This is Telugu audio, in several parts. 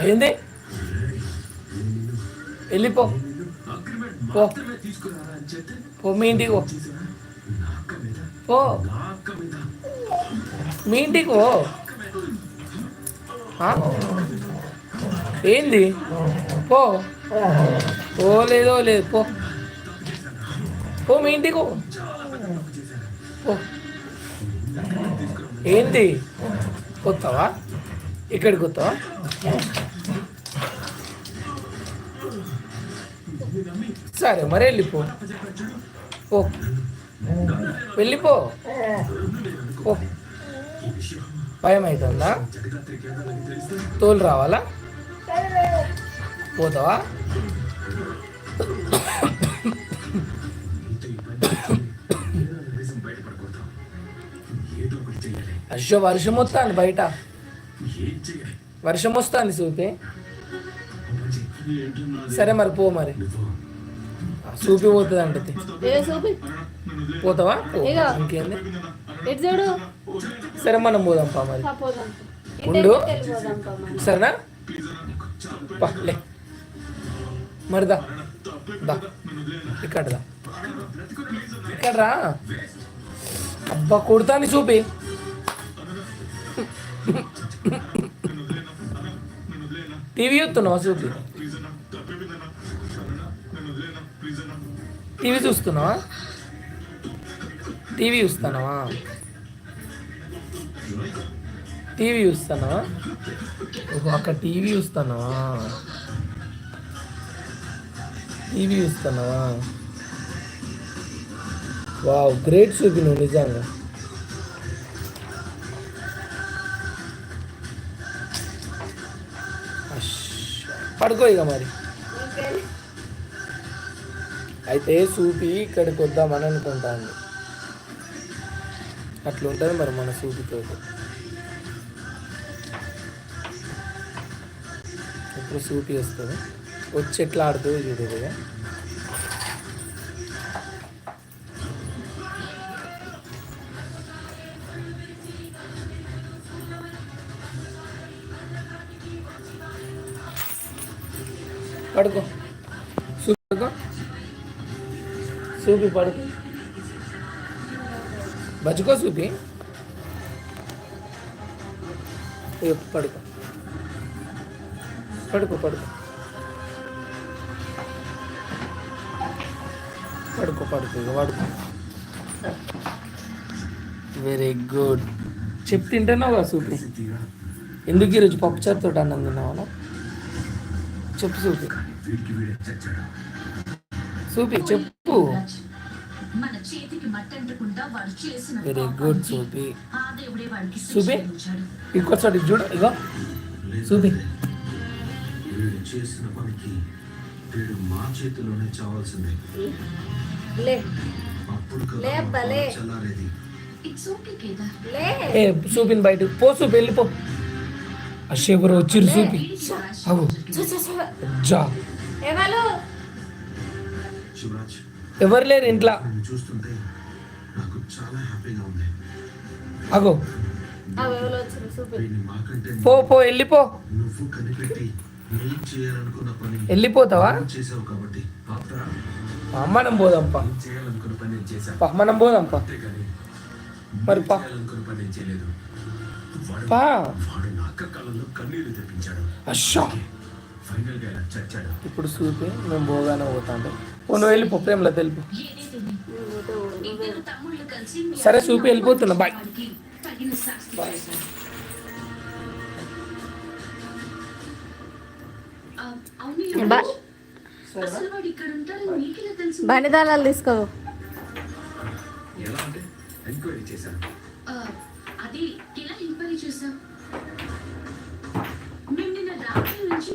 అయింది వెళ్ళిపో పో. మీ ఇంటికి పో. మీ ఇంటికి పో? ఏంది? పో. ఓ లేదో లేదు పో. పో మీ ఇంటికి పో. ఏంది? కొత్తవా? ఇక్కడికి కొత్తవా? సరే మరి వెళ్ళిపో. ఓ వెళ్ళిపో. ఓ భయం అవుతుందా తోలు రావాలా? పోతావా? అయ్యో వర్షం వస్తుంది బయట. వర్షం వస్తుంది చూపి. సరే మరి పో మరి. చూపి పోతుంది అంటే పోతావా. ఇంకేంది? సరే మనం పోదాం పా మరి. ఉండు. సరేనా? లే. మరి దా. దా. ఇక్కడ దా ఇక్కడ రా అబ్బా కొడతాని చూపి. టీవీ చూస్తున్నావా చూపి. టీవీ చూస్తున్నావా? టీవీ చూస్తున్నావా? టీవీ చూస్తున్నావా? అక్కడ టీవీ చూస్తున్నావా? టీవీ చూస్తున్నావా? వావ్ గ్రేట్ చూపి నువ్వు నిజంగా. పడుకో ఇక మరి. అయితే సూపి ఇక్కడికి వద్దామని అనుకుంటాను అట్లా ఉంటుంది మరి మన సూపితో ఇప్పుడు సూపి వస్తుంది? వచ్చి ఎట్లా ఆడుతుంది కదా పడుకో. సూపి పడుకో. సూపి పడుకో సూపి పడుకో. పడుకో పడుకో. పడుకో పడుకో ఇక పడుకో. వెరీ గుడ్ చెప్పు తింటున్నావు కదా సూపి ఎందుకు ఈరోజు పప్పు చేతితో అన్నం తిన్నావు చెప్పు సూపి సూపి చెప్పు. మన చేతికి మట్టంటకుండా వాడు చేసిన వెరీ గుడ్ సూపి ఆ దేవుడే వాడికి చూపి. శిక్షించాడు ఇంకోసారి చూడు ఇగో. చూపి. వీడు చేసిన పనికి వీడు మా చేతిలోనే చావాల్సిందే. లే. అప్పుడు చల్లారేది. It's okay కేదా? లే. ఏ చూపిని బయట పో చూపి వెళ్ళిపో. అశేవరు వచ్చిరు చూపి. అవు. జా. ఎవరు శివరాజ్ ఎవరు లేరు ఇంట్లో? చూస్తుంటే నాకు చాలా హ్యాపీగా ఉంది. అగో. పో పో వెళ్ళిపో. నువ్వు కనిపెట్టి నేను చేయాలనుకున్న పని వెళ్ళిపోతావా? చేసావు కాబట్టి మనం పోదాంపా నేను చేయాలనుకున్న పని పా మనం పోదాంపా మరి పా. పని చేయలేదు. వాడు నా కన్నీళ్ళు తెప్పించాడు. అశ్శా ఇలా ఇప్పుడు చూపి మేము పోగానే పోతాంటే పో నువ్వు వెళ్ళిపో ప్రేమలో తెలుపు. సరే, చూపి వెళ్ళిపోతున్నా. బాయ్. బండి తాళాలు తీసుకో. ఎలా అంటే ఎంక్వైరీ చేశాను. ఆ, అది ఎలా ఎంక్వైరీ మేము నిన్న రాత్రి నుంచి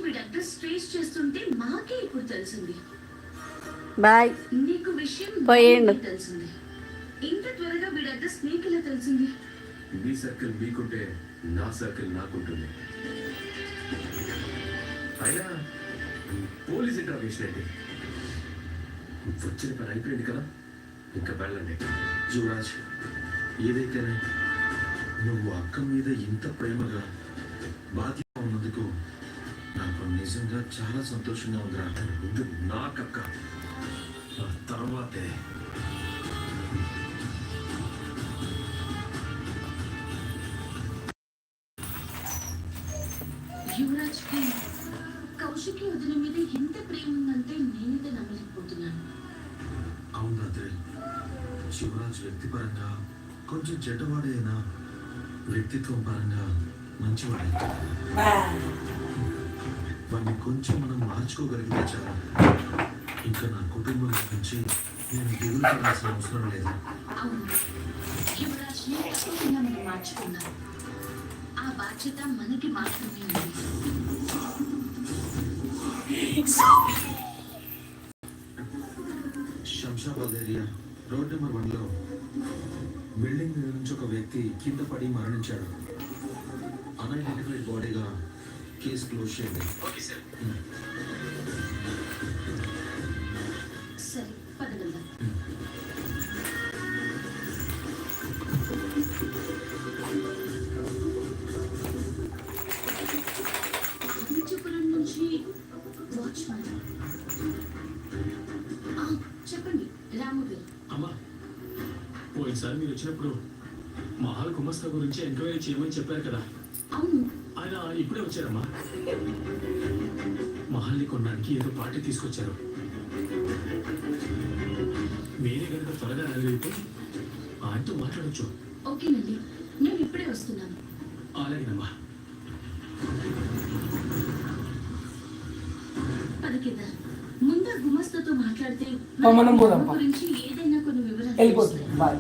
మాకే ఇప్పుడు తెలిసింది. బాయ్. నీకు విషయం పోయిండు. తెలిసింది. ఇంత త్వరగా వీడి అడ్రస్ నీకెలా తెలిసింది? మీ సర్కిల్ మీకుంటే నా సర్కిల్ నాకుంటుంది. అయినా పోలీస్ ఇంటర్వ్యూషన్ ఏంటి వచ్చిన పని అయిపోయింది కదా? ఇంకా వెళ్ళండి. యువరాజ్ ఏదైతేనే నువ్వు అక్క మీద ఇంత ప్రేమగా బాధ్యత ఉన్నందుకు నాకు నిజంగా చాలా సంతోషంగా ఉంది అర్థం ముందు నాకక్క. ఆ తర్వాతే. యువరాజ్ కౌశికి వదిన మీద ఎంత ప్రేమ ఉందంటే నేనైతే నమ్మలేకపోతున్నాను. అవును రాత్రి. శివరాజ్ వ్యక్తిపరంగా కొంచెం చెడ్డవాడైనా వ్యక్తిత్వం పరంగా మంచివాడే వాడిని కొంచెం మనం మార్చుకోగలిగితే చాలు. ఇంకా నా కుటుంబం నుంచి నేను దిగులు పడాల్సిన అవసరం లేదు. ఆ బాధ్యత మనకి మాత్రమే ఉంది. శంషాబాద్ ఏరియా రోడ్ నెంబర్ వన్లో. బిల్డింగ్ నుంచి ఒక వ్యక్తి కింద పడి మరణించాడు. అన్ఐడెంటిఫైడ్ బాడీగా కేసు క్లోజ్ చేయండి సరే నుంచి వాచ్మెన్ ఆ, చెప్పండి రాము గారు అమ్మా పోయినసారి మీరు వచ్చినప్పుడు మహాల్ గుమస్తా గురించి ఎంక్వైరీ చేయమని చెప్పారు కదా ఆయన ఇప్పుడే వచ్చారమ్మా. మహల్ని కొనడానికి ఏదో పార్టీ తీసుకొచ్చారు. మీరే కనుక త్వరగా అడిగితే ఆయనతో మాట్లాడొచ్చు. ఓకేనండి నేను ఇప్పుడే వస్తున్నాను. అలాగేనమ్మా. పదకేదార్ ముందు గుమస్తాతో మాట్లాడితే మనం పోదాం, మన పా. గురించి ఏదైనా కొన్ని వివరాలు వెళ్ళిపోతుంది. బాయ్.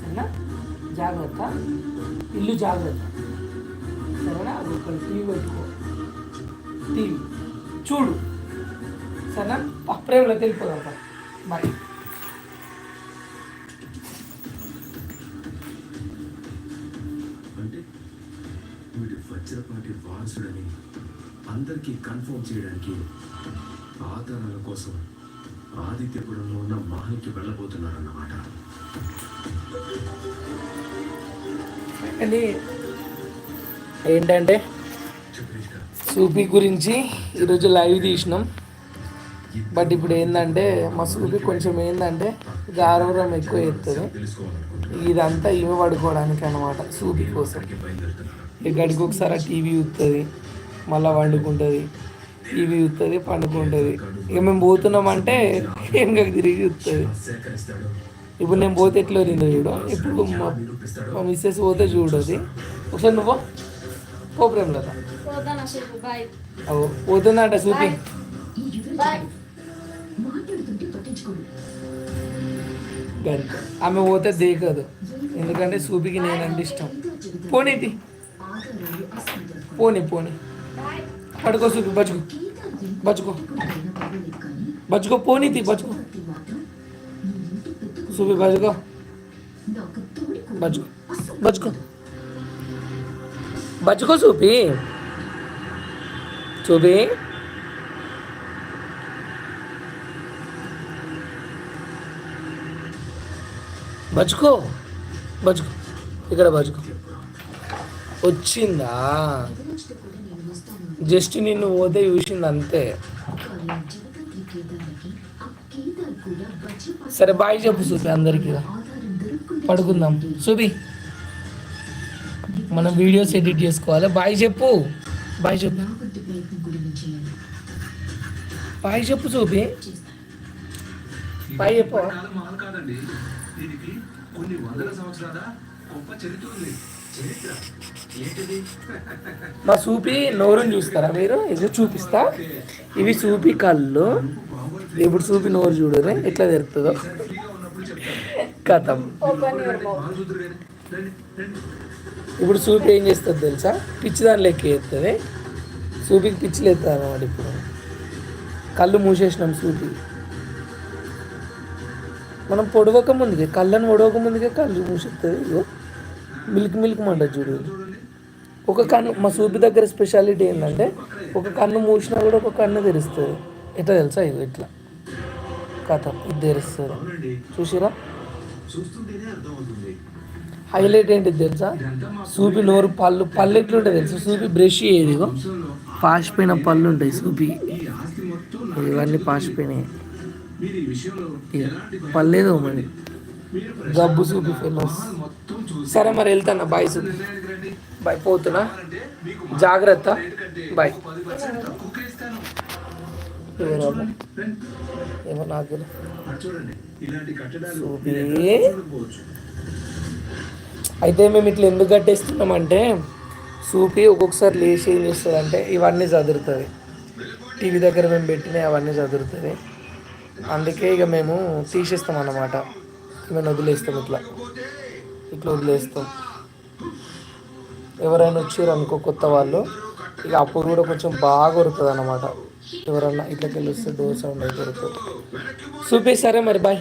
సరేనా? జాగ్రత్త. ఇల్లు జాగ్రత్త. సరేనా అది ఒక టీవీ పెట్టుకో. టీవీ. చూడు. సరేనా? ప్రేమలో తెలిపోదాం. బాయ్. అంటే వీడు వజ్రపాటి వారసుడని అందరికీ కన్ఫర్మ్ చేయడానికి ఆధారాల కోసం ఆదిత్యపురంలో ఉన్న మహల్కి వెళ్ళబోతున్నారన్నమాట. ఏంటంటే సూపీ గురించి ఈరోజు లైవ్ తీసినాం. బట్ ఇప్పుడు ఏంటంటే మా సూపీ కొంచెం ఏంటంటే గారవరం ఎక్కువ ఎత్తుంది ఇదంతా ఈమె పడుకోవడానికి అనమాట సూపీ కోసం. గడికి ఒకసారి టీవీ చూస్తుంది మళ్ళీ వండుకుంటుంది టీవీ చూస్తుంది పండుకుంటుంది. ఇక మేము పోతున్నామంటే ఇంకా తిరిగి చూస్తుంది ఇప్పుడు నేను పోతే ఎట్లా తిందో చూడు? ఇప్పుడు మా మా మిస్సెస్ పోతే చూడదు. ఒకసారి నువ్వు పో ప్రేమలత పోతాను అసలు బాయ్ అవు పోతుందంట సూపి ఈ యువరాజ్ బాయ్ మాట్లాడుతుంటే పట్టించుకోడు గంట ఆమె పోతే దేకదు ఎందుకంటే సూపికి నేనంటే ఇష్టం పోనీతి ఆధారాలు అస్పష్టం పోనీ పోనీ బాయ్ పడుకో సూపి బతుకు కేదార్ ఎంత బతుకో అయినా పర్వాలేదు కానీ బతుకో పోనీతి బతుకో చక్రవర్తి మాత్రం నీ ఇంటి పెద్ద సూపి బతుకో నాకు తోడి బజ్జుకో చూపి. చూపి. బజ్జుకో బజ్జుకో ఇక్కడ బజ్జుకో. వచ్చిందా? జస్ట్ నిన్ను పోతే చూసింది అంతే సరే బాయ్ చెప్పు చూపి అందరికీ పడుకుందాం. చూపి మనం వీడియోస్ ఎడిట్ చేసుకోవాలి. బాయ్ చెప్పు. బాయ్ చెప్పు. బాయ్ చెప్పు చూపి బాయ్ చెప్పు. కొన్ని వందల సంవత్సరాల గొప్ప చరిత్ర ఉంది చరిత్ర మా సూపి నోరుని చూస్తారా మీరు? ఇది చూపిస్తా. ఇవి సూపి కళ్ళు. ఇప్పుడు సూపి నోరు చూడరు? ఎట్లా జరుగుతుందో కథం. ఇప్పుడు సూపి ఏం చేస్తుంది తెలుసా? పిచ్చి దాని లెక్క వేస్తుంది సూపికి పిచ్చిలు ఎత్తుంది అన్నమాట ఇప్పుడు. కళ్ళు మూసేసినాం సూపి మనం పొడవక ముందుకే కళ్ళను పొడవక ముందుకే కళ్ళు మూసేస్తుంది ఇగో మిల్క్ మిల్క్ మంట చూడు. ఒక కన్ను మా సూపి దగ్గర స్పెషాలిటీ ఏంటంటే ఒక కన్ను మూసినా కూడా ఒక కన్ను తెరుస్తుంది. ఎట్లా తెలుసా ఇగో ఇట్లా? కథ ఇది తెరుస్తుంది. చూసిరా? చూస్తుంటేనే అర్థమవుతుంది. హైలైట్ ఏంటిది తెలుసా? సూపి నోరు పళ్ళు పళ్ళు ఎట్లుంటుంది తెలుసా? సూపి బ్రష్ ఏదిగో పాసిపోయిన పళ్ళు ఉంటాయి సూపి. ఇవన్నీ పాసిపోయినాయి. మీరు పర్లేదు మరి. గబ్బు సూపి ఫేమస్. సరే మరి వెళ్తాను బాయ్ సూపి. బాయ్ పోతున్నా. జాగ్రత్త. బాయ్. ఏమో నాకు చూడండి ఇలాంటి కట్టడాలు సూపి. అయితే మేము ఇట్లా ఎందుకు కట్టేస్తున్నామంటే సూపి ఒక్కొక్కసారి లేచి ఏం చేస్తుంది ఇవన్నీ చదురుతుంది. టీవీ దగ్గర మేము పెట్టినవి అవన్నీ చదురుతుంది. అందుకే ఇక మేము తీసేస్తాం అన్నమాట. మేము వదిలేస్తాం ఇట్లా. ఇట్లా వదిలేస్తాం. ఎవరైనా వచ్చారు అనుకో కొత్త వాళ్ళు ఇక అప్పుడు కూడా కొంచెం బాగా ఉరుతుంది అన్నమాట. ఎవరన్నా ఇట్లకి వెళ్ళి వస్తే డోర్ సౌండ్ అయితే కొడుతుంది చూపి సరే మరి బాయ్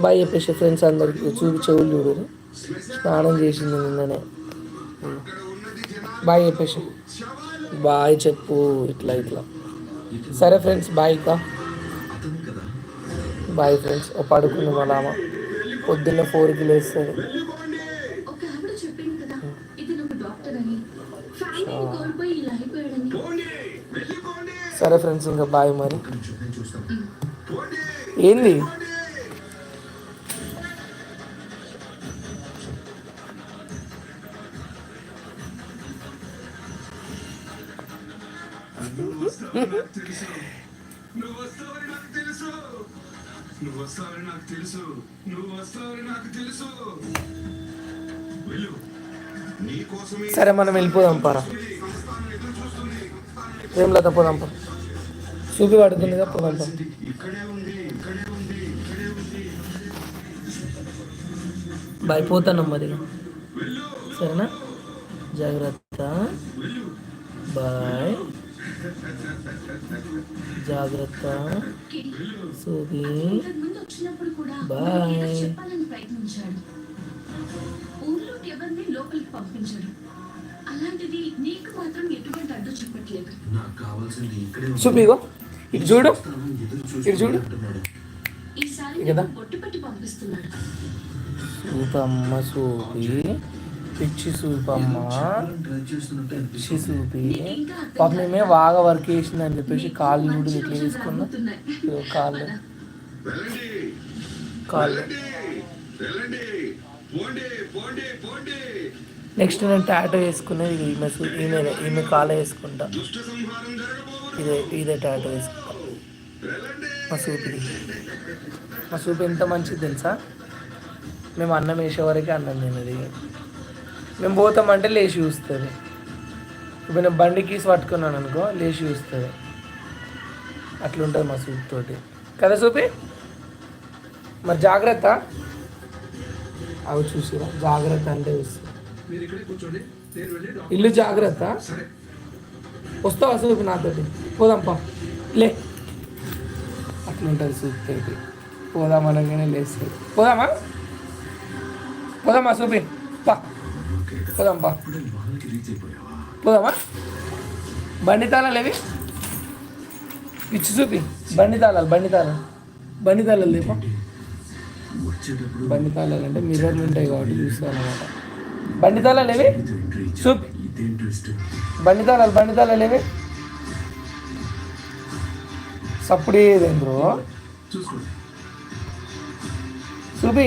బాయ్ చెప్పేసి ఫ్రెండ్స్ అందరికి చూపి చెవులు చూడరు స్నానం చేసింది నిన్ననే. బాయ్ చెప్పేసి. బాయ్ చెప్పు ఇట్లా ఇట్లా. సరే ఫ్రెండ్స్ బాయ్ కా. బాయ్ ఫ్రెండ్స్ ఓ పడుకుంది వాళ్ళ ఆమె పొద్దున్న ఫోర్కి లేస్తుంది. సరే ఫ్రెండ్స్ ఇంకా బాయ్ మరి. ఏంది? సరే మనం వెళ్ళిపోదాం పారా ప్రేమలత పోదాం పా చూపి పడుతుందిగా పోదాం పా ఇక్కడే ఉంది ఇక్కడే ఉంది ఇక్కడే ఉంది బాయ్. పోతాను మరి సరేనా జాగ్రత్త బాయ్. జాగ్రత్త సూపి ఇంతకు ఎవరిని లోపలికి పంపించాడు అలాంటిది నీకు మాత్రం ఎటువంటి అడ్డు చెప్పట్లేదు. నాకు కావాల్సింది ఇక్కడే ఉంది. చూపి ఇగో ఇటు చూడు. ఇటు చూడు. ఈసారి కదా? పెట్టి పంపిస్తున్నాడు. సూపమ్మ సూపి. పిచ్చి సూపమ్మ. పిచ్చి సూపి. పాప మేమే బాగా వర్క్ చేసిందని చెప్పేసి కాళ్ళు మంచి ఇట్లా తీసుకున్నా కాళ్ళు. కాళ్ళు. నెక్స్ట్ నేను టాటో వేసుకునేది ఇది ఈమె సు- ఈమె ఈమె కాళ్ళ వేసుకుంటా. ఇదే ఇదే టాటో వేసుకుంటా. మా సూపిది. మా సూప్ ఎంత మంచిది తెలుసా? మేము అన్నం వేసే వరకే అన్నం తినది. మేము పోతామంటే లేచి చూస్తుంది. ఇప్పుడు నేను బండి కీసి పట్టుకున్నాను అనుకో లేచి చూస్తుంది. అట్లుంటుంది మా సూప్ తోటి కదా సూపి? మరి జాగ్రత్త. అవి చూసిరా. జాగ్రత్త అంటే ఇల్లు జాగ్రత్త? వస్తావా సూపి నాతోటి. పోదాంపా లే. అట్లుంటుంది సూప్ తోటి. పోదాం అనగానే లేస్తుంది పోదామా? పోదామా సూపి? పా. పోదాంపా పోదామా? బండి తాళాలు ఏవి? ఇచ్చి చూపి బండి తాళాలు బండి తాళాలు బండి తాళాలు లేపా. వచ్చేటప్పుడు బండి తాళాలు అంటే మిర్రర్లు ఉంటాయి కాబట్టి చూస్తాను అనమాట బండి తాళాలు ఏవి ట్విస్ట్ బండి తాళాలు బండి తాళాలు ఏవి? సప్పుడు ఏదేం బ్రో చూసుకోండి. చూపి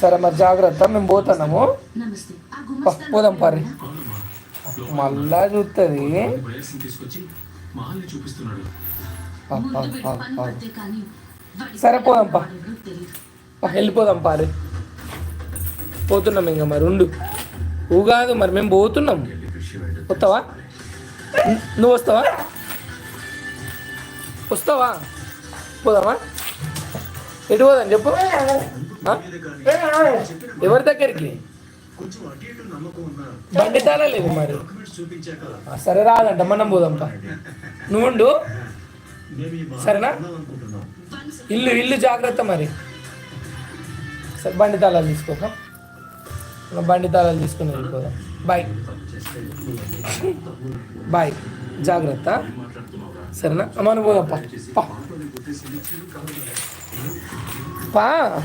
సరే మరి జాగ్రత్త మేము పోతున్నాము. నమస్తే. ఆ పా, గుమస్తా పోదాం పారి మళ్ళా చూస్తుంది చూపిస్తున్నాడు. సరిపోదాంపా వెళ్ళిపోదాం పారి పోతున్నాం ఇంకా మరి ఉండు. ఊ కాదు మరి మేము పోతున్నాం. వస్తావా? నువ్వు వస్తావా? వస్తావా? పోదామా? ఎటు పోదాం చెప్పు. ఎవరి దగ్గరికి? బండి తాళలేదు మరి. సరే రాదంట మనం పోదాం పా నువ్వు ఉండు. సరేనా? ఇల్లు ఇల్లు జాగ్రత్త మరి. సరే బండి తాళాలు తీసుకోక. బండి తాళాలు తీసుకుని వెళ్ళిపోదాం. బాయ్ బాయ్ జాగ్రత్త. సరేనా? అమ్మను పోదాం పా పా. పా.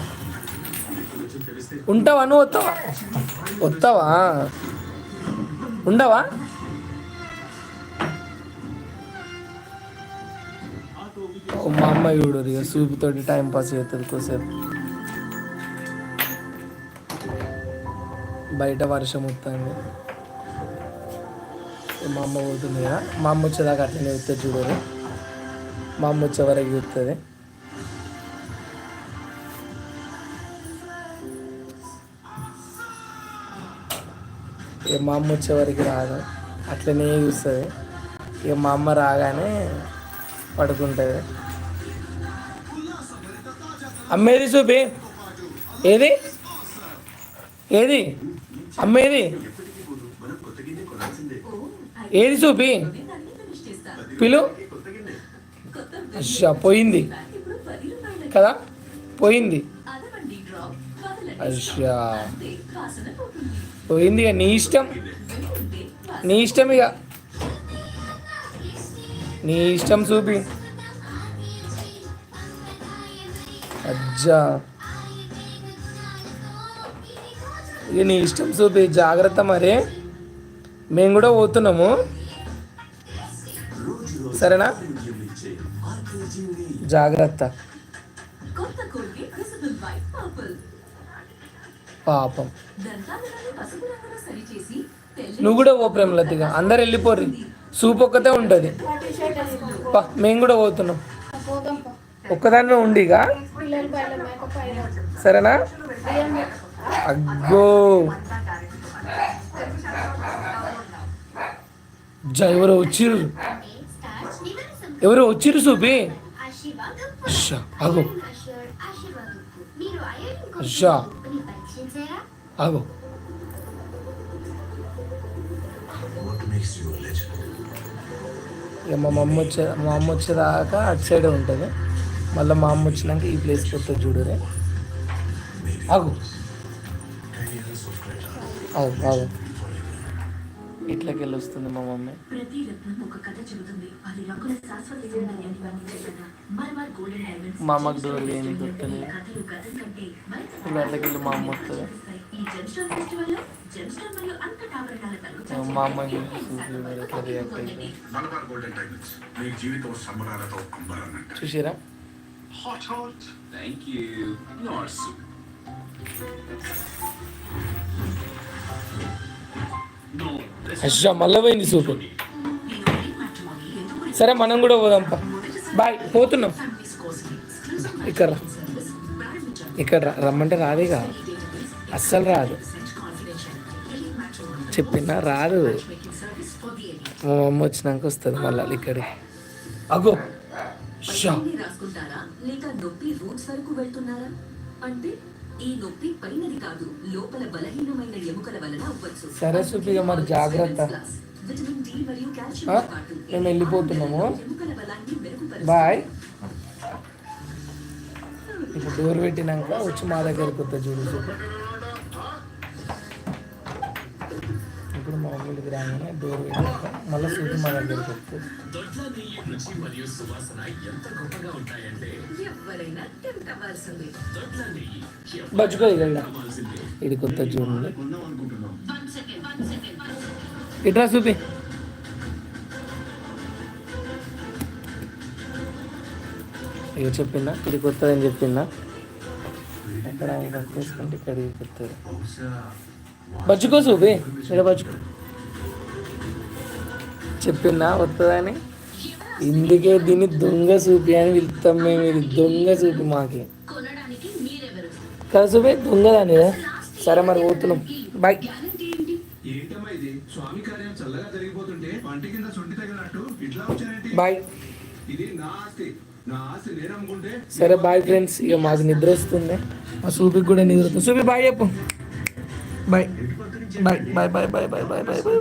ఉంటావా? నువ్వు వస్తావా? వస్తావా? ఉండవా? మా అమ్మ చూడరు ఇక సూపితోటి టైం పాస్ చేస్తుంది కోసేపు బయట వర్షం వస్తుంది మా అమ్మ పోతుంది కదా మా అమ్మ వచ్చేదాకా అట్లనే వస్తుంది చూడరు. మా అమ్మ వచ్చే వరకు చూస్తుంది ఇక మా అమ్మ వచ్చే వరకు రాదు. అట్లనే చూస్తుంది. ఇక మా అమ్మ రాగానే పడుకుంటుంది. అమ్మేది చూపి. ఏది? ఏది? అమ్మేది? ఏది చూపి? పిలు. అచ్చా పోయింది. కదా? పోయింది. అచ్చా. పోయింది ఇక నీ ఇష్టం. నీ ఇష్టం ఇక. నీ ఇష్టం చూపి. అజ్జా. ఇక నీ ఇష్టం చూపి జాగ్రత్త మరి. మేము కూడా పోతున్నాము. సరేనా? జాగ్రత్త. పాపం. నువ్వు కూడా ఓ ప్రేమలతిగా. అందరు వెళ్ళిపోరు సూప్ ఒక్కతే ఉంటుంది. మేము కూడా పోతున్నాం. పోదాం పా. ఒక్కదానిలో ఉండిగా సరేనా? అగ్గో. ఎవరో వచ్చిర్రు. ఎవరు వచ్చిర్రు చూపి అగో అగో ఇక మా అమ్మ వచ్చే మా అమ్మ వచ్చేదాకా అటు సైడే ఉంటుంది. మళ్ళీ మా అమ్మ వచ్చినాక ఈ ప్లేస్ వస్తుంది చూడరే ఆగు. ఆగు ఆగు. ఇట్లకి వస్తుంది మా మమ్మీ? మా అమ్మకు డోర్ లేని గుర్తులేదు ఇప్పుడు మా అమ్మ వస్తుంది. మా చూసారా? హాట్ థ్యాంక్ యూ నాట్ సూప్ అచ్చా మళ్ళీ పోయింది సూపు? సరే మనం కూడా పోదాం పా. బాయ్ పోతున్నాం. ఇక్కడ రా. ఇక్కడ రా. రమ్మంటే రాదేగా అస్సలు రాదు. చెప్పినా రాదు. మా మమ్మ వచ్చినాక వస్తుంది మళ్ళీ ఇక్కడికి. అగో. రాసుకుంటారా? లేక నొప్పి రూట్స్ వరకు వెళ్తున్నారా? అంటే ఈ నొప్పి పైనది కాదు లోపల బలహీనమైన ఎముకల వలన అవ్వచ్చు. సరే సుప్రియ, మరి జాగ్రత్త. విటమిన్ డి మరియు కాల్షియం? పాటు మేము వెళ్ళిపోతున్నాము. ఎముకల బలాన్ని మెరుగుపరుస్తుంది. బాయ్. ఇప్పుడు డోర్ పెట్టినాక వచ్చి మా దగ్గరికి వస్తుంది చూడు ఇప్పుడు మా మమ్మీకి రాగానే డోర్ మళ్ళీ సూపు మా దగ్గరికి వస్తుంది దొడ్ల నెయ్యి రుచి మరియు సువాసన ఎంత గొప్పగా ఉంటాయంటే ఎవరైనా టెంప్ట్ అవ్వాల్సిందే దొడ్ల నెయ్యి బజ్జుకో ఇది కొత్త చూడండి ఇట్రా చూపి ఇక చెప్పిందా? ఇది కొత్తదని చెప్పిందా? ఎక్కడ తీసుకుంటే ఇక్కడికి కొత్తది బహుశా బజ్జుకో చూపి ఇక్కడ బజ్జుకో చెప్పిందా వస్తుందని ఇందుకే దీన్ని దొంగ చూపి అని పిలుస్తాం మేము ఇది దొంగ చూపి మాకి. కదా చూపి దొంగ దాని సరే మరి పోతున్నాం. బాయ్ కింద బాయ్ సరే బాయ్ ఫ్రెండ్స్ ఇక మాకు నిద్ర వస్తుంది. మా సూపికి కూడా నిద్ర వస్తుంది. సూపి బాయ్ చెప్పు. Bye bye bye bye bye bye bye bye bye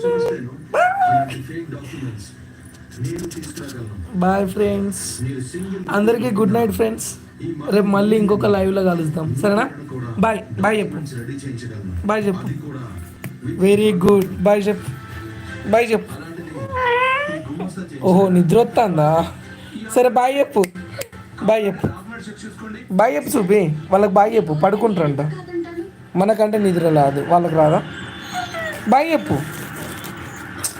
ఇలాంటి బాయ్ ఫ్రెండ్స్ అందరికీ గుడ్ నైట్ ఫ్రెండ్స్ రేపు మళ్ళీ ఇంకొక లైవ్లో కలుద్దాం. సరేనా? బాయ్ బాయ్ చెప్పు. బాయ్ చెప్పు. వెరీ గుడ్ బాయ్ చెప్పు. బాయ్ చెప్పు. ఓహో నిద్ర వస్తుందా సరే బాయ్ చెప్పు. బాయ్ చెప్పు. బాయ్ చెప్పు చూపి వాళ్ళకి బాయ్ చెప్పు. పడుకుంటారంట. మనకంటే నిద్ర రాదు. వాళ్ళకి రాదా? బాయ్ చెప్పు.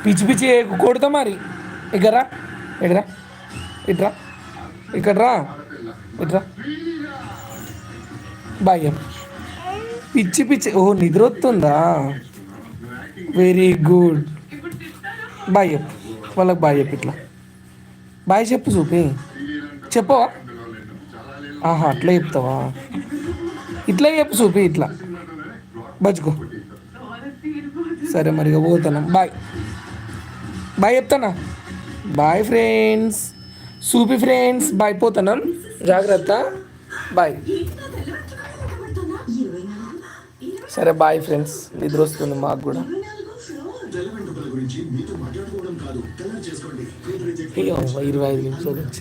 పిచ్చి పిచ్చి కొడుతా కొడతా మరి. ఇక్కడరా ఇట్రా ఇట్రా ఇక్కడ రా. ఇట్రా బాయ్ చెప్పు. పిచ్చి పిచ్చి ఓ నిద్ర వస్తుందా? వెరీ గుడ్ బాయ్ చెప్పు. వాళ్ళకి బాయ్ చెప్పు ఇట్లా. బాయ్ చెప్పు చూపి. చెప్పవా? ఆహా అట్లా చెప్తావా? ఇట్లా చెప్పు చూపి ఇట్లా. బచ్చుకో సరే మరి ఇక పోతాను బాయ్. బాయ్ చెప్తానా? Bye friends. సూపి ఫ్రెండ్స్. బాయ్ పోతాను జాగ్రత్త. బాయ్. సరే బాయ్ ఫ్రెండ్స్. నిద్ర వస్తుంది మాకు కూడా. ఇరవై ఐదు నిమిషాలు వచ్చి.